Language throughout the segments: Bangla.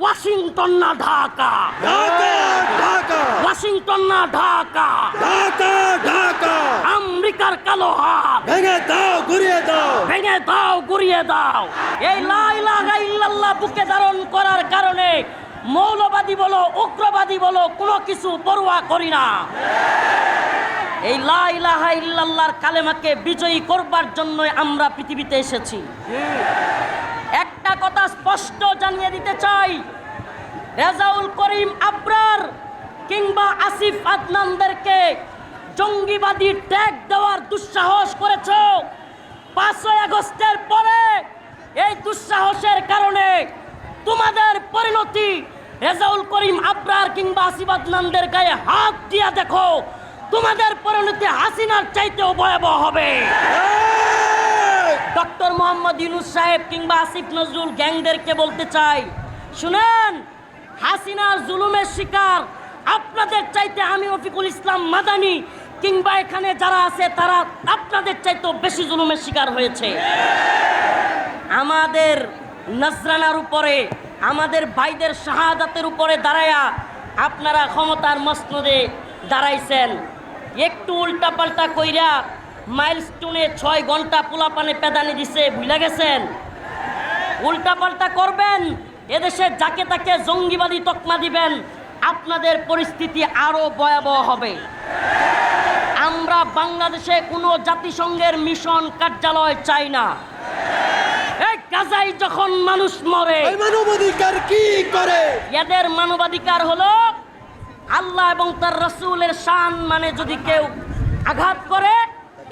ওয়াশিংটন না ঢাকা? ঢাকা ঢাকা। ওয়াশিংটন না ঢাকা? ঢাকা ঢাকা। আমেরিকার কালো হাত। ভেঙে দাও ঘুরিয়ে দাও। ভেঙে দাও গুড়িয়ে দাও। এই লা ইলাহা ইল্লাল্লাহ বুকে ধারণ করার কারণে মৌলবাদী বলো উগ্রবাদী বলো কোনো কিছু পরোয়া করি না। এই লা ইলাহা ইল্লাল্লাহর কালেমাকে বিজয়ী করবার জন্য আমরা পৃথিবীতে এসেছি। একটা কথা স্পষ্ট জানিয়ে দিতে চাই। রেজাউল করিম আবরার কিংবা আসিফ আদনানদেরকে জঙ্গিবাদী ট্যাগ দেওয়ার দুঃসাহস করেছ। পাঁচই আগস্টের পরে এই দুঃসাহসের কারণে তোমাদের পরিণতি রেজাউল করিম আবরার কিংবা আসিফ আদনানদের গায়ে হাত দিয়া দেখো। তোমাদের পরিণতি হাসিনার চাইতেও ভয়াবহ হবে। ডক্টর মোহাম্মদ ইউনুস সাহেব কিংবা আসিফ নজরুল গ্যাংদেরকে বলতে চাই, শুনেন, হাসিনার জুলুমের শিকার, আপনাদের চাইতে আমি রফিকুল ইসলাম মাদানি কিংবা এখানে যারা আছে তারা আপনাদের চাইতেও বেশি জুলুমের শিকার হয়েছে। আমাদের নজরানার উপরে, আমাদের ভাইদের শাহাদাতের উপরে দাঁড়ায়া আপনারা ক্ষমতার মসনদে দাঁড়াইছেন। একটু উল্টাপাল্টা কইরা মাইলস্টোনে ছয় ঘণ্টা পোলাপানে পেদানি দিছে ভুলে গেছেন? উল্টাপাল্টা করবেন এদেশে যাকে তাকে জঙ্গিবাদী তকমা দিবেন আপনাদের পরিস্থিতি আরও ভয়াবহ হবে। আমরা বাংলাদেশে কোনো জাতিসংঘের মিশন কার্যালয় চাই না। গাজাই যখন মানুষ মরে মানবাধিকার কি করে? এদের মানবাধিকার হলো আল্লাহ এবং তার রসুলের শান মানে যদি কেউ আঘাত করে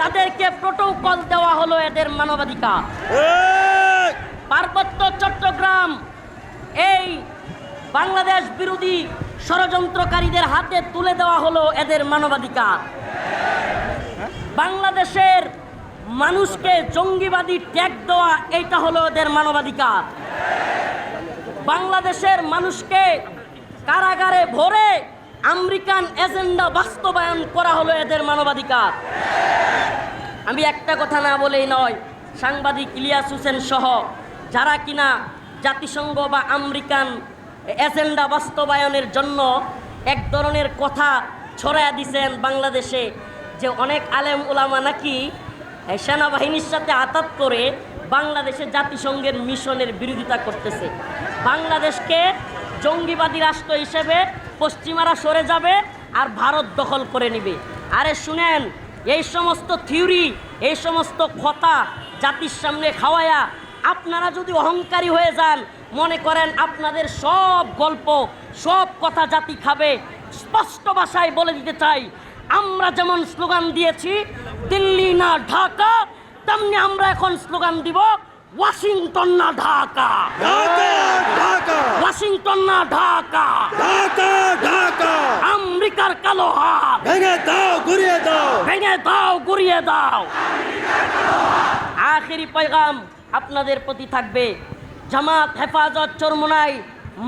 তাদেরকে প্রোটোকল দেওয়া হলো এদের মানবাধিকার। পার্বত্য চট্টগ্রাম এই বাংলাদেশ বিরোধী ষড়যন্ত্রকারীদের হাতে তুলে দেওয়া হলো এদের মানবাধিকার। বাংলাদেশের মানুষকে জঙ্গিবাদী ট্যাগ দেওয়া এইটা হলো এদের মানবাধিকার। বাংলাদেশের মানুষকে কারাগারে ভরে আমেরিকান এজেন্ডা বাস্তবায়ন করা হলো এদের মানবাধিকার। আমি একটা কথা না বলেই নয়, সাংবাদিক ইলিয়াস হোসেন সহ যারা কিনা জাতিসংঘ বা আমেরিকান এজেন্ডা বাস্তবায়নের জন্য এক ধরনের কথা ছড়াইয়া দিছেন বাংলাদেশে যে অনেক আলেম ওলামা নাকি সেনাবাহিনীর সাথে আতাত করে বাংলাদেশে জাতিসংঘের মিশনের বিরোধিতা করতেছে। বাংলাদেশকে জঙ্গিবাদী রাষ্ট্র হিসেবে পশ্চিমারা সরে যাবে আর ভারত দখল করে নেবে। আরে শুনেন এই সমস্ত থিওরি, এই সমস্ত কথা জাতির সামনে খাওয়ায়া আপনারা যদি অহংকারী হয়ে যান, মনে করেন আপনাদের সব গল্প, সব কথা জাতি খাবে। স্পষ্ট ভাষায় বলে দিতে চাই, আমরা যেমন স্লোগান দিয়েছি, দিল্লি না ঢাকা, তেমনি আমরা এখন স্লোগান দিব, ওয়াশিংটন না ঢাকা। ওয়াশিংটন না ঢাকা। ঢাকা ঢাকা। আমেরিকার কালো হাত। ভেঙে দাও ঘুরিয়ে দাও। ভেঙে দাও গুড়িয়ে দাও। আখেরি পয়গাম আপনাদের প্রতি থাকবে। জামাত হেফাজত চরমোনাই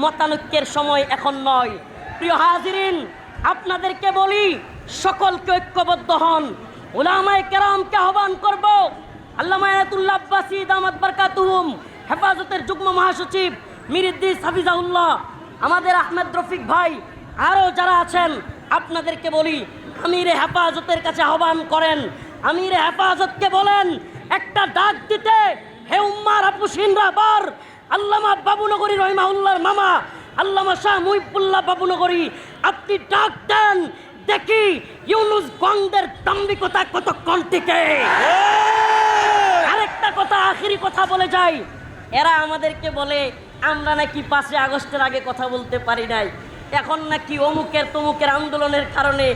মতানৈক্যের সময় এখন নয়। প্রিয় হাজিরিন আপনাদেরকে বলি সকলকে ঐক্যবদ্ধ হন। ওলামায় কেরামকে আহ্বান করব। আল্লামা আয়াতুল্লাহ আব্বাসি দামাত বারকাতুহুম হেফাজতের যুগ্ম মহাসচিব মিরিদ্দিস হাফিজাউল্লাহ আমাদের আহমেদ রফিক ভাই আরও যারা আছেন আপনাদেরকে বলি আমিরে হেফাজতের কাছে আহ্বান করেন আমিরে হেফাজতকে বলেন একটা ডাক দিতে হে উম্মার আপুসিনরা বার আল্লামা বাবুনগরী রহিমাউল্লাহর মামা আল্লামা শাহ মুহিবুল্লাহ বাবুনগরী আপনি ডাক দেন দেখি ইউনুস গঙ্গের দাম্ভিকতা কতক্ষণ টিকে আরেকটা কথা আখেরি কথা বলে যাই এরা আমাদেরকে বলে আমরা নাকি পাঁচই আগস্টের আগে কথা বলতে পারি নাই। এখন নাকি অমুকের তমুকের আন্দোলনের কারণে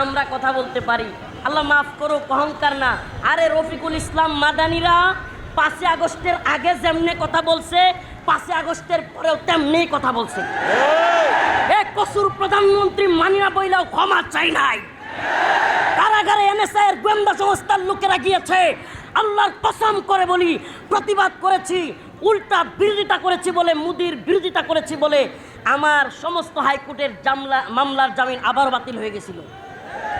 আমরা কথা বলতে পারি। আল্লাহ মাফ করো অহংকার না। আরে রফিকুল ইসলাম মাদানিরা, পাঁচই আগস্টের আগে যেমনি কথা বলছে, পাঁচই আগস্টের পরেও তেমনি কথা বলছে। কসুর প্রধানমন্ত্রী মানিয়া বইলেও ক্ষমা চাই নাই। কারাগারে এনএসআই এর গোয়েন্দা সংস্থার লোকেরা গিয়েছে। আল্লাহর কসম করে বলি, প্রতিবাদ করেছি। উল্টা বিরোধিতা করেছি বলে, মুদির বিরোধিতা করেছি বলে আমার সমস্ত হাইকোর্টের জামলা, মামলার জামিন আবার বাতিল হয়ে গেছিল।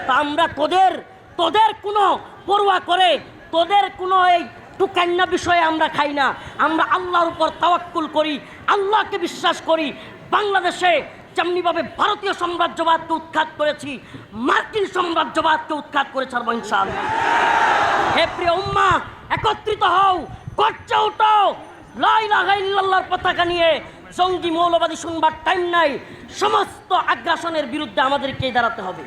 তা আমরা তোদের তোদের কোনো পড়ুয়া করে, তোদের কোনো এই টুকান্না বিষয়ে আমরা খাই না। আমরা আল্লাহর উপর তাওয়াক্কুল করি, আল্লাহকে বিশ্বাস করি। বাংলাদেশে যেমনিভাবে ভারতীয় সাম্রাজ্যবাদকে উৎখাত করেছি, মার্কিন সাম্রাজ্যবাদকে উৎখাত করে ছাড়বো ইনশাআল্লাহ। হে প্রিয় উম্মা, একত্রিত হও, গর্জে উঠাও লাইলাহাইল্লাহর পতাকা নিয়ে জঙ্গি মৌলবাদী শুনবার টাইম নাই, সমস্ত আগ্রাসনের বিরুদ্ধে আমাদেরকে দাঁড়াতে হবে।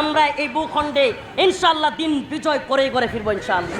আমরা এই ভূখণ্ডে ইনশাল্লাহ দিন বিজয় করে করে ফিরবো ইনশাআল্লাহ।